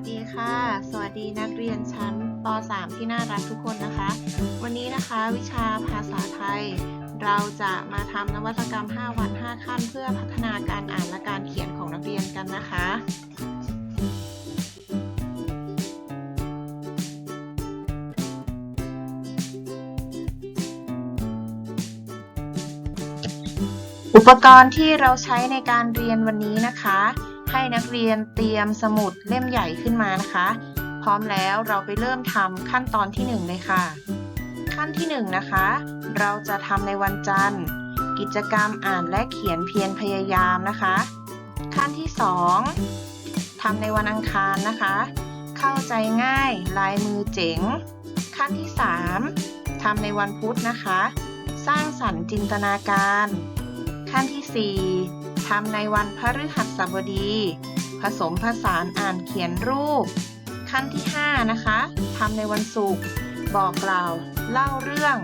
วัสดีค่ะ สวัสดีนักเรียนชั้นป .3 ที่น่ารักทุกคนนะคะ วันนี้นะคะวิชาภาษาไทย เราจะมาทำนวัตกรรม 5 วัน 5 ขั้น เพื่อพัฒนาการอ่านและการเขียนของนักเรียนกันนะคะ อุปกรณ์ที่เราใช้ในการเรียนวันนี้นะคะ ให้นักเรียนเตรียมสมุดเล่มใหญ่ขึ้นมานะคะ พร้อมแล้วเราไปเริ่มทำขั้นตอนที่ 1 เลยค่ะ ขั้นที่1นะคะ เราจะทำในวันจันทร์ กิจกรรมอ่านและเขียนเพียรพยายามนะคะ ขั้นที่ 2ทำในวันอังคารนะคะ เข้าใจง่ายลายมือเจ๋ง ขั้นที่ 3ทำในวันพุธนะคะ สร้างสรรค์จินตนาการ ขั้นที่ 4 ทำในวันพฤหัสบดี ผสมผสานอ่านเขียนรูป ขั้นที่ 5 นะคะทำในวันศุกร์บอกกล่าว เล่าเรื่อง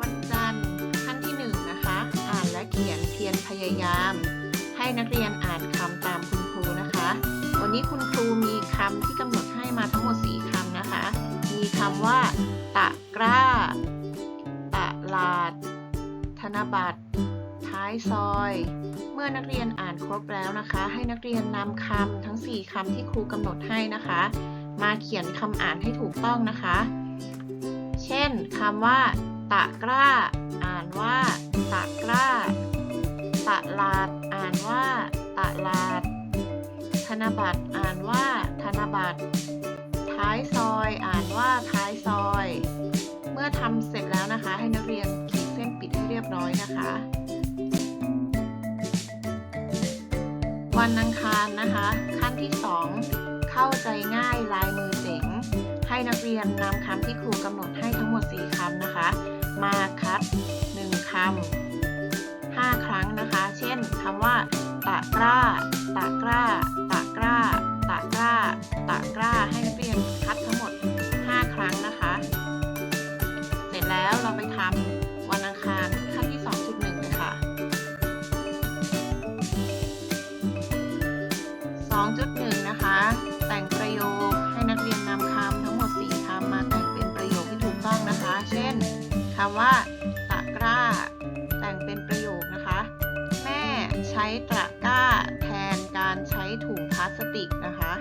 วันจันทร์ขั้นที่ 1 นะคะ อ่านและเขียนเพียรพยายาม ให้นักเรียนอ่านคำตามคุณครูนะคะ วันนี้คุณครูมีคำที่กำหนดให้มาทั้งหมด 4คำนะคะ มีคำว่า ตะกร้า ตะลาด นบัตร ท้ายซอย เมื่อนักเรียนอ่านครบแล้วนะคะ ให้นักเรียนนำคำทั้ง 4คำที่ครูกำหนดให้นะคะ มาเขียนคำอ่านให้ถูกต้องนะคะ เช่นคำว่าตะกร้า อ่านว่าตะกร้าตลาด อ่านว่าตลาด ธนบัตร อ่านว่าธนบัตร ท้ายซอย อ่านว่าท้ายซอย เมื่อทำเสร็จแล้วนะคะ ให้นักเรียน ปิดให้เรียบร้อยนะคะ วันอังคารนะคะ ขั้นที่ 2 เข้าใจง่ายลายมือเจ๋ง ให้นักเรียนนำคำที่ครูกำหนดให้ทั้งหมด 4คำนะคะ มาคัด 1คำ5 ครั้งนะคะ เช่นคำว่า ตะกร้า ตะกร้า ตะกร้า ตะกร้า ตะกร้าให้นักรียนคั 2.1 นะคะ แต่งประโยคให้นักเรียนนำคำทั้งหมด 4คำมาแต่งเป็นประโยคที่ถูกต้องนะคะ เช่นคำว่า ตะกร้า แต่งเป็นประโยคนะคะ แม่ใช้ตะกร้า แทนการใช้ถุงพลาสติกนะคะ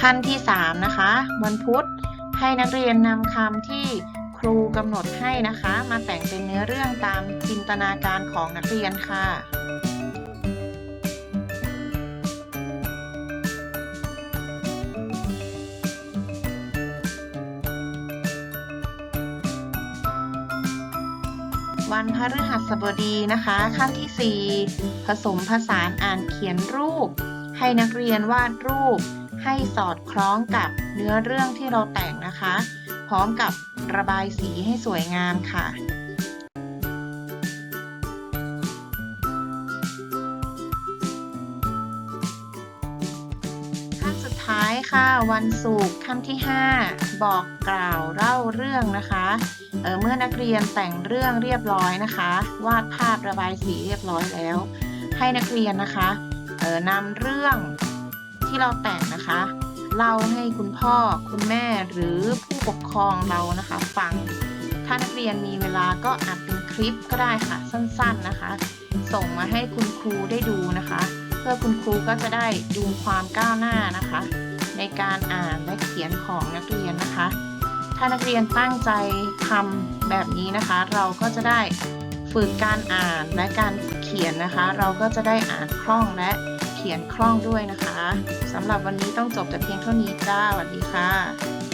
ขั้นที่ 3 นะคะ วันพุธให้นักเรียนนำคำที่ ครูกำหนดให้นะคะ มาแต่งเป็นเนื้อเรื่องตามจินตนาการของนักเรียนค่ะวันพฤหัสบดีนะคะขั้นที่ 4 ผสมผสานอ่านเขียนรูป ให้นักเรียนวาดรูป ให้สอดคล้องกับเนื้อเรื่องที่เราแต่งนะคะ พร้อมกับ ระบายสีให้สวยงามค่ะขั้นสุดท้ายค่ะ วันศุกร์ขั้นที่ 5 บอกกล่าวเล่าเรื่องนะคะเเมื่อนักเรียนแต่งเรื่องเรียบร้อยนะคะ วาดภาพระบายสีเรียบร้อยแล้ว ให้นักเรียนนะคะเอ่อนำเรื่องที่เราแต่งนะคะ เล่าให้คุณพ่อคุณแม่หรือผู้ปกครองเรานะคะ ฟัง ถ้านักเรียนมีเวลาก็อัดเป็นคลิปก็ได้ค่ะสั้นๆนะคะ ส่งมาให้คุณครูได้ดูนะคะ เพื่อคุณครูก็จะได้ดูความก้าวหน้านะคะ ในการอ่านและเขียนของนักเรียนนะคะ ถ้านักเรียนตั้งใจทำแบบนี้นะคะ เราก็จะได้ฝึกการอ่านและการเขียนนะคะ เราก็จะได้อ่านคล่องและ ขียนคล่องด้วยนะคะสำหรับวันนี้ต้องจบแต่เพียงเท่านี้จ้าสวัสดีค่ะ